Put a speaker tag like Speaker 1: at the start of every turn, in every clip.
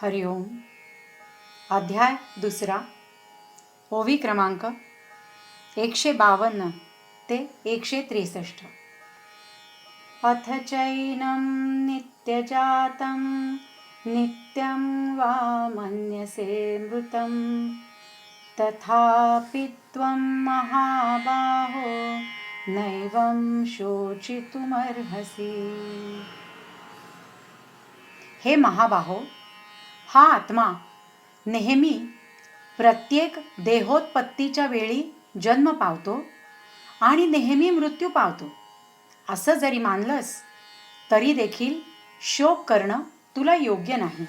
Speaker 1: हरिओम अध्याय दुसरा. ओवी क्रमांक एकशे बावन्न ते एकशे त्रेसष्ट. अथ चैनं नित्यजातं नित्यं वा मन्यसे मृतं। तथापि त्वं महाबाहो नैवं शोचितुमर्हसि। हे महाबाहो हा आत्मा नेहमी प्रत्येक देहोत्पत्तीच्या वेळी जन्म पावतो आणि नेहमी मृत्यू पावतो. असं जरी मानलंस तरी देखील शोक करणं तुला योग्य नाही.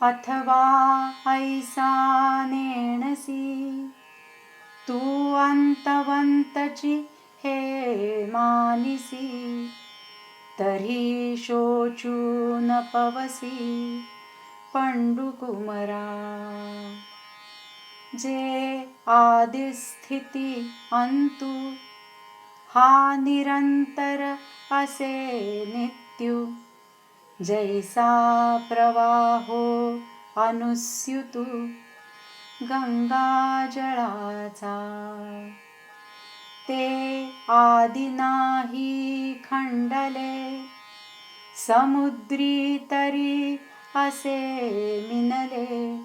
Speaker 1: अथवा ऐसा नेणसी तू अंतवंतची हे मानिसी तरी शोचू न पवसी पंडुकुमरा जे आदिस्थिती अंतु हा निरंतर असे नित्यु. जैसा प्रवाहो अनुस्युतु गंगाजळाचा ते आदि नाही खंडले. समुद्री तरी असे मिनले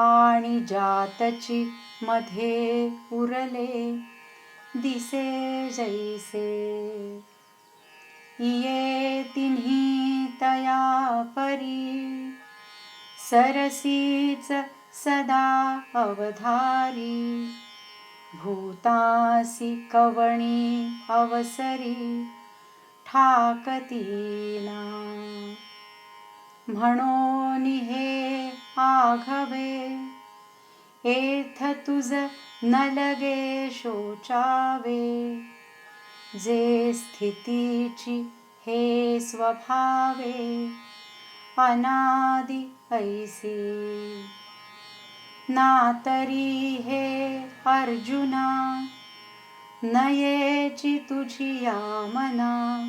Speaker 1: आणि जातची मध्ये उरले. दिसे जैसे ये तिन्ही तया परी. सरसीच सदा अवधारी. भूतासी कवणी अवसरी ठाकतीना म्हणून हे आघवे एथ तुझ न लगे शोचावे। जे स्थितीची हे स्वभावे अनादि ऐसी। ना तरी हे अर्जुना नयेची तुझी या मना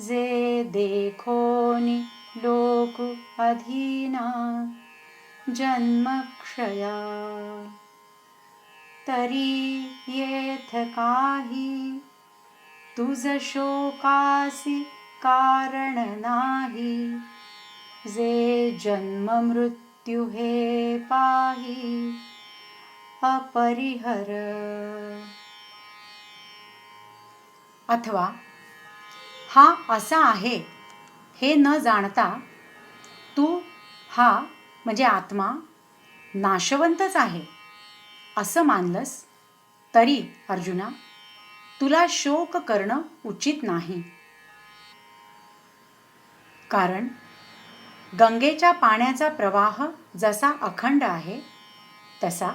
Speaker 1: जे देखोनी लोक अधीना जन्मक्षया. तरी येथ काही तुझ शोकासी कारण नाही. जे जन्म मृत्यू हे पाही अपरिहर. अथवा हा असा आहे हे न जाणता तू हा म्हणजे आत्मा नाशवंतच आहे असं मानलंस तरी अर्जुना तुला शोक करणं उचित नाही. कारण गंगेच्या पाण्याचा प्रवाह जसा अखंड आहे तसा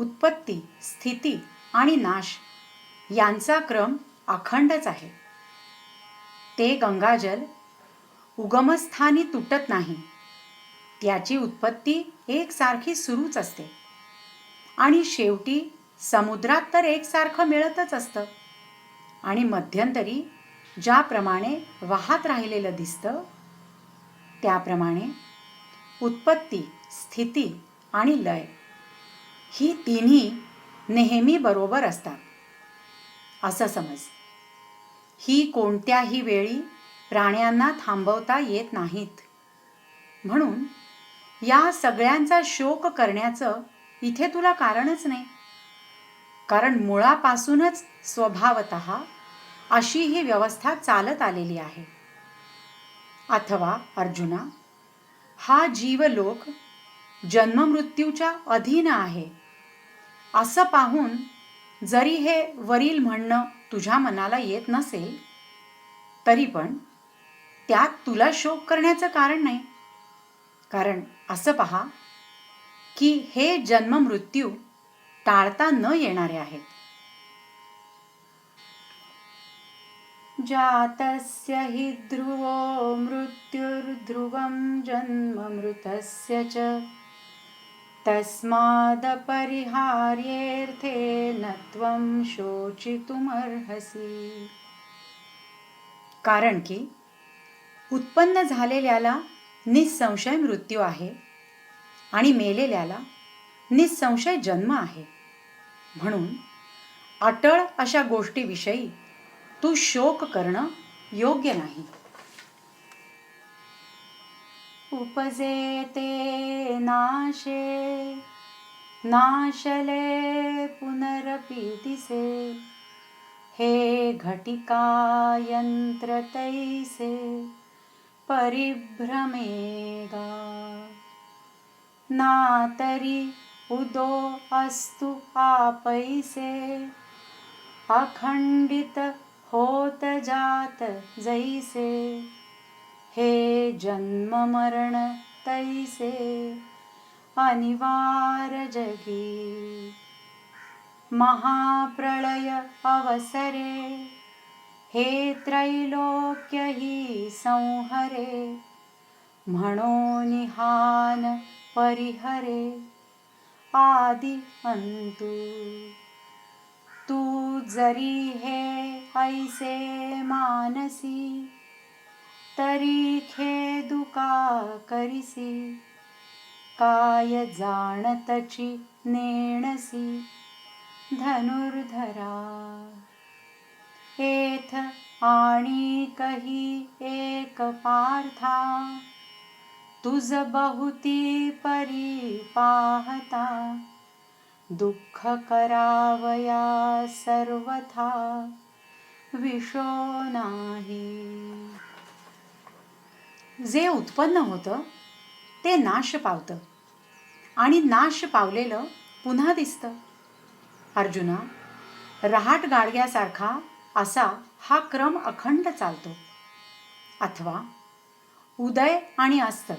Speaker 1: उत्पत्ती स्थिती आणि नाश यांचा क्रम अखंडच आहे. ते गंगाजल उगमस्थानी तुटत नाही. त्याची उत्पत्ती एकसारखी सुरूच असते. आणि शेवटी समुद्रात तर एकसारखं मिळतच असतं. आणि मध्यंतरी ज्याप्रमाणे वाहत राहिलेलं दिसतं त्याप्रमाणे उत्पत्ती स्थिती आणि लय ही तिन्ही नेहमी बरोबर असतात. असं समज. ही कोणत्याही वेळी प्राण्यांना थांबवता येत नाहीत. म्हणून या सगळ्यांचा शोक करण्याचं इथे तुला कारणच नाही. कारण मुळापासूनच स्वभावत अशी ही व्यवस्था चालत आलेली आहे. अथवा अर्जुना हा जीवलोक जन्ममृत्यूच्या अधीन आहे. असं पाहून जरी हे वरील म्हणणं तुझ्या मनाला येत नसेल तरी पण त्यात तुला शोक करण्याचं कारण नाही. कारण असं पहा की हे जन्ममृत्यू टाळता न येणारे आहेत. जातस्य हि ध्रुवो मृत्युर्ध्रुवं जन्ममृतस्य च। तस्मादपरिहार्येऽर्थे न त्वं शोचितुमर्हसि। कारण की उत्पन्न झालेल्याला निसंशय मृत्यू आहे आणि मेलेल्याला निसंशय जन्म आहे. म्हणून अटळ अशा गोष्टीविषयी तू शोक करणं योग्य नाही. उपजे ते नाशे नाशले पुनरपी दिसे हे घटिका यंत्र तैसे परिभ्रमेगा नातरी उदो अस्तु आपैसे अखंडित जात जैसे। हे जन्म मरण तैसे अनिवार जगी। महाप्रलय अवसरे हे त्रैलोक्य ही संहरे। म्हणून हान परिहरे आदि अंतु। तू जरी हे ऐसे मानसी तरी खेदुका करिसी काय जाणतची नेणसी धनुर्धरा. एथ आणि कही एक पार्था तुझ बहुती परी पाहता. दुःख करावया सर्वथा विषो नाही. जे उत्पन्न होतं ते नाश पावतं. आणि नाश पावलेलं पुन्हा दिसतं. अर्जुना रहाट गाडग्यासारखा असा हा क्रम अखंड चालतो. अथवा उदय आणि अस्त.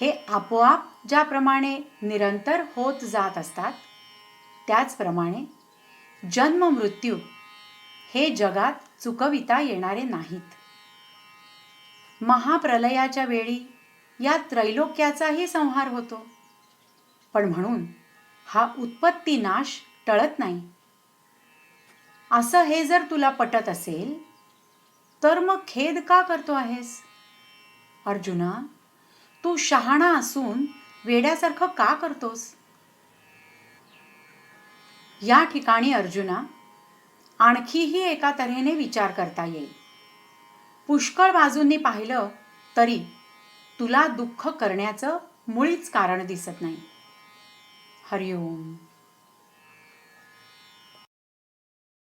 Speaker 1: हे आपोआप ज्याप्रमाणे निरंतर होत जात असतात त्याचप्रमाणे जन्म मृत्यू हे जगात चुकविता येणारे नाहीत. महाप्रलयाच्या वेळी या त्रैलोक्याचाही संहार होतो. पण म्हणून हा उत्पत्ती नाश टळत नाही. असं हे जर तुला पटत असेल तर मग खेद का करतो आहेस? अर्जुना तू शहाणा असून वेड्यासारखं का करतोस? या ठिकाणी अर्जुना आणखीही एका तऱ्हेने विचार करता येईल. पुष्कळ बाजूंनी पाहिलं तरी तुला दुःख करण्याचं मुळीच कारण दिसत नाही. हरिओम.